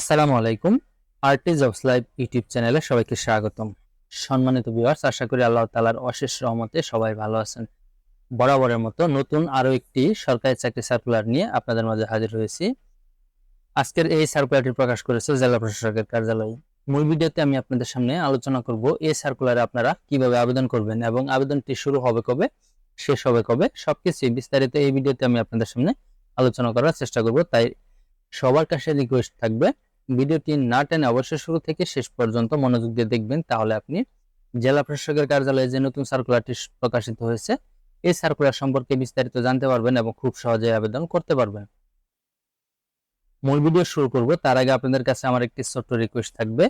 আসসালামু আলাইকুম। RT jobs live YouTube চ্যানেলে সবাইকে স্বাগতম। সম্মানিত ভিউয়ার্স, আশা করি আল্লাহ তাআলার অশেষ রহমতে সবাই ভালো আছেন। বরাবরের মতো নতুন আরও একটি সরকারি চাকরি সার্কুলার নিয়ে আপনাদের মাঝে হাজির হয়েছি। আজকের এই সার্কুলারটি প্রকাশ করেছে জেলা প্রশাসকের কার্যালয়। মূল ভিডিওতে আমি আপনাদের সামনে আলোচনা করব এই সার্কুলারে আপনারা কীভাবে আবেদন করবেন এবং আবেদনটি শুরু হবে কবে, শেষ হবে কবে সবকিছু বিস্তারিত এই ভিডিওতে আমি আপনাদের সামনে আলোচনা করার চেষ্টা করব। তাই সবার কাছে রিকোয়েস্ট থাকবে ভিডিওটি না টেনে অবশ্যই শুরু থেকে শেষ পর্যন্ত মনোযোগ দিয়ে দেখবেন, তাহলে আপনি জেলা প্রশাসকের কার্যালয়ে যে নতুন সার্কুলারটি প্রকাশিত হয়েছে, এই সার্কুলার সম্পর্কে বিস্তারিত জানতে পারবেন এবং খুব সহজে আবেদন করতে পারবেন। মূল ভিডিও শুরু করব। তার আগে আপনাদের কাছে আমার একটি ছোট্ট রিকোয়েস্ট থাকবে।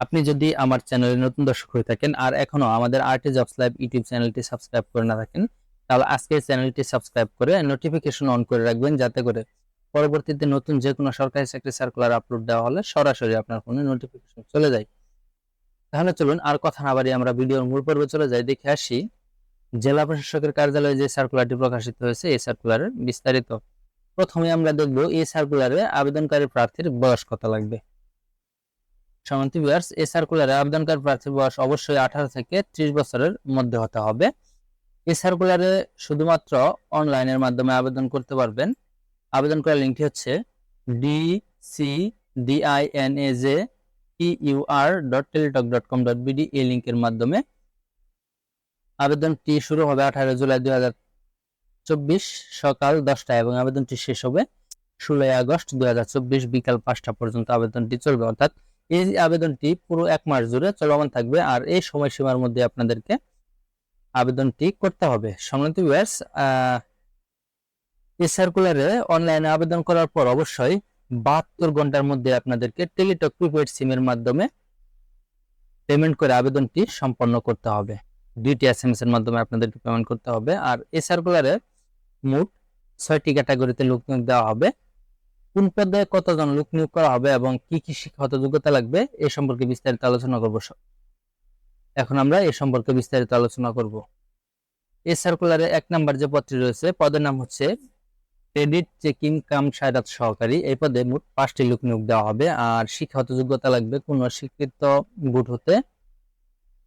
আপনি যদি আমার চ্যানেলে নতুন দর্শক হয়ে থাকেন আর এখনও আমাদের আর্টি জবস লাইভ ইউটিউব চ্যানেলটি সাবস্ক্রাইব করে না থাকেন, তাহলে আজকে চ্যানেলটি সাবস্ক্রাইব করে নোটিফিকেশন অন করে রাখবেন, যাতে করে পরবর্তীতে নতুন যে কোনো সরকারি চাকরি সার্কুলার আপলোড দেওয়া হলে সরাসরি আপনার ফোনে নোটিফিকেশন চলে যায়। তাহলে চলুন আর কথা না বাড়িয়ে আমরা ভিডিওর মূল পর্বে চলে যাই। দেখে আসি, জেলা প্রশাসকের কার্যালয়ে যে সার্কুলারটি প্রকাশিত হয়েছে, এই সার্কুলারের বিস্তারিত। প্রথমে আমরা দেখব, এই সার্কুলারে আবেদনকারী প্রার্থীর বয়স কত লাগবে? সমান্তি বিয়ার্স এই সার্কুলারে আবেদনকারী প্রার্থীর বয়স অবশ্যই আঠারো থেকে ত্রিশ বছরের মধ্যে হতে হবে। এই সার্কুলারে শুধুমাত্র অনলাইনের মাধ্যমে আবেদন করতে পারবেন। আবেদন করার লিঙ্কটি হচ্ছে D C D I N A J U R dot Teletalk dot com dot BD এই লিঙ্কের মাধ্যমে আবেদনটি শুরু হবে আঠারো জুলাই দুই হাজার চব্বিশ সকাল দশটায় এবং আবেদনটি শেষ হবে ষোলোই আগস্ট দুই হাজার চব্বিশ বিকাল পাঁচটা পর্যন্ত আবেদনটি চলবে। অর্থাৎ এই আবেদনটি পুরো এক মাস জুড়ে চলমান থাকবে আর এই সময়সীমার মধ্যে আপনাদেরকে আবেদনটি করতে হবে। সম্মানিত ভিউয়ার্স এই সার্কুলারে অনলাইনে আবেদন করার পর অবশ্যই বাহাত্তর ঘণ্টার মধ্যে আপনাদেরকে টেলিটক প্রিপেড সিমের মাধ্যমে পেমেন্ট করে আবেদনটি সম্পন্ন করতে হবে। দুইটি এস এম এস এর মাধ্যমে আপনাদেরকে পেমেন্ট করতে হবে। আর এই সার্কুলারে মোট ছয়টি ক্যাটাগরিতে লোক নিয়োগ দেওয়া হবে। কোন পদে কতজন লোক নিয়োগ করা হবে এবং কি কি শিক্ষাগত যোগ্যতা লাগবে, এ সম্পর্কে বিস্তারিত আলোচনা করব এখন আমরা এ সম্পর্কে বিস্তারিত আলোচনা করব। এই সার্কুলারে এক নাম্বার যে পদটি রয়েছে, পদের নাম হচ্ছে ক্রেডিট চেকিং কাম, সায়রাত সহকারী, এই পদে মোট পাঁচটি লোক নিয়োগ দেওয়া হবে। আর শিক্ষাগত যোগ্যতা লাগবে কোন স্বীকৃত বুট হতে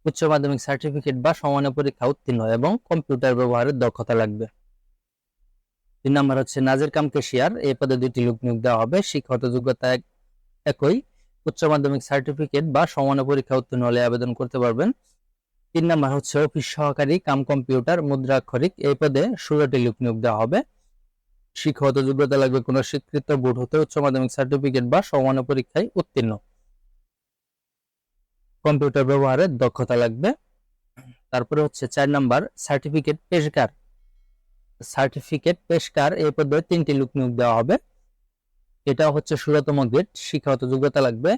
উচ্চ মাধ্যমিক সার্টিফিকেট বা সমানের পরীক্ষা উত্তীর্ণ এবং কম্পিউটার ব্যবহারের দক্ষতা লাগবে। তিন নম্বর হচ্ছে নাজের কাম কেশিয়ার এই পদে দুটি লোক নিয়োগ দেওয়া হবে। শিক্ষাগত যোগ্যতা একই, উচ্চ মাধ্যমিক সার্টিফিকেট বা সমানের পরীক্ষা উত্তীর্ণ হলে আবেদন করতে পারবেন। তিন নম্বর হচ্ছে অফিস সহকারী, কাম কম্পিউটার মুদ্রাক্ষরিক, এই পদে ষোলোটি লোক নিয়োগ দেওয়া হবে। শিক্ষাগত যোগ্যতা লাগবে, কোনো স্বীকৃত বোর্ড হতে উচ্চ মাধ্যমিক সার্টিফিকেট বা সমান পরীক্ষায় উত্তীর্ণ। কম্পিউটার ব্যবহারের দক্ষতা লাগবে। তারপরে হচ্ছে চার নাম্বার সার্টিফিকেট পেশকার। সার্টিফিকেট পেশকার এই পদে তিনটি লোক নিয়োগ দেওয়া হবে। এটা হচ্ছে ষোলতম গ্রেড শিক্ষাগত যোগ্যতা লাগবে।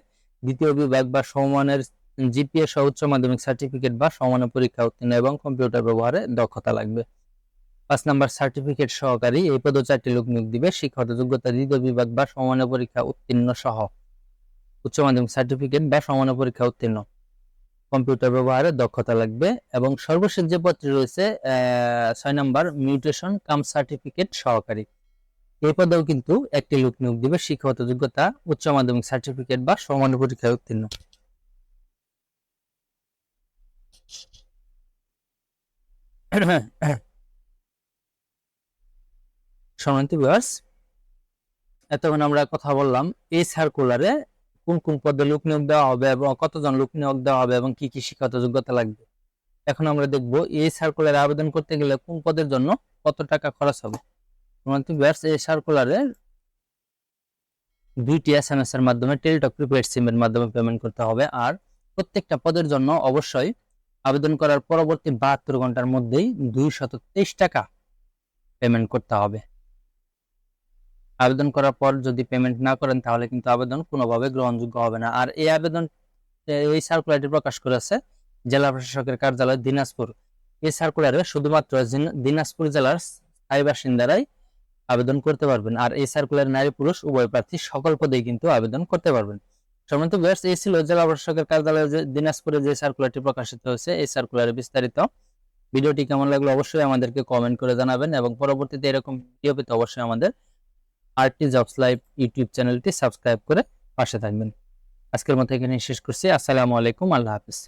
দ্বিতীয় বিভাগ বা সমানের জিপিএ সহ উচ্চ মাধ্যমিক সার্টিফিকেট বা সমান পরীক্ষা উত্তীর্ণ এবং কম্পিউটার ব্যবহারে দক্ষতা লাগবে। পাঁচ নাম্বার সার্টিফিকেট সহকারী এই পদে চারটি লোক নিয়োগ দিবে, শিক্ষাগত যোগ্যতা দ্বিতীয় বিভাগ বা সমান পরীক্ষা উত্তীর্ণ সহ। উচ্চ মাধ্যমিক সার্টিফিকেট বা সমান পরীক্ষা উত্তীর্ণ। কম্পিউটার ব্যবহারে দক্ষতা লাগবে এবং সর্বশেষ যে পদটি রয়েছে ছয় নাম্বার মিউটেশন কাম সার্টিফিকেট সহকারী। এই পদেও কিন্তু একটি লোক নিয়োগ দিবে, শিক্ষাগত যোগ্যতা, উচ্চ মাধ্যমিক সার্টিফিকেট বা সমান পরীক্ষায় উত্তীর্ণ। সম্মানিত ভিউয়ার্স এতক্ষণ আমরা কথা বললাম এই সার্কুলারে কোন কোন পদে লোক নিয়োগ দেওয়া হবে এবং কতজন লোক নিয়োগ দেওয়া হবে এবং কি কি শিক্ষাগত যোগ্যতা লাগবে। এখন আমরা দেখব এই সার্কুলারে আবেদন করতে গেলে কোন পদের জন্য কত টাকা খরচ হবে। সম্মানিত ভিউয়ার্স এই সার্কুলারে দুইটি এস এম এস এর মাধ্যমে টেলিটক প্রিপেড সিমের মাধ্যমে পেমেন্ট করতে হবে আর প্রত্যেকটা পদের জন্য অবশ্যই আবেদন করার পরবর্তী বাহাত্তর ঘণ্টার মধ্যেই দুই টাকা পেমেন্ট করতে হবে। আবেদন করার পর যদি পেমেন্ট না করেন, তাহলে কিন্তু আবেদন কোনোভাবে গ্রহণযোগ্য হবে না। আর এই আবেদন এই সার্কুলারটি প্রকাশ করেছে জেলা প্রশাসকের কার্যালয় দিনাজপুর। এই সার্কুলারে শুধুমাত্র দিনাজপুর জেলার স্থায়ী বাসিন্দারাই আবেদন করতে পারবেন। আর এই সার্কুলার নারী পুরুষ, উভয় প্রার্থী সকল পদেই কিন্তু আবেদন করতে পারবেন। সম্মানিত ব্যাস এই ছিল জেলা প্রশাসকের কার্যালয়ে দিনাজপুরে যে সার্কুলারটি প্রকাশিত হয়েছে, এই সার্কুলারে বিস্তারিত। ভিডিওটি কেমন লাগল অবশ্যই আমাদেরকে কমেন্ট করে জানাবেন এবং পরবর্তীতে এরকম ভিডিও পেতে অবশ্যই আমাদের আরটি জবস লাইভ ইউটিউব চ্যানেলটি সাবস্ক্রাইব করে পাশে থাকবেন। আজকের মতো এখানে শেষ করছি। আসসালামু আলাইকুম। আল্লাহ হাফিজ।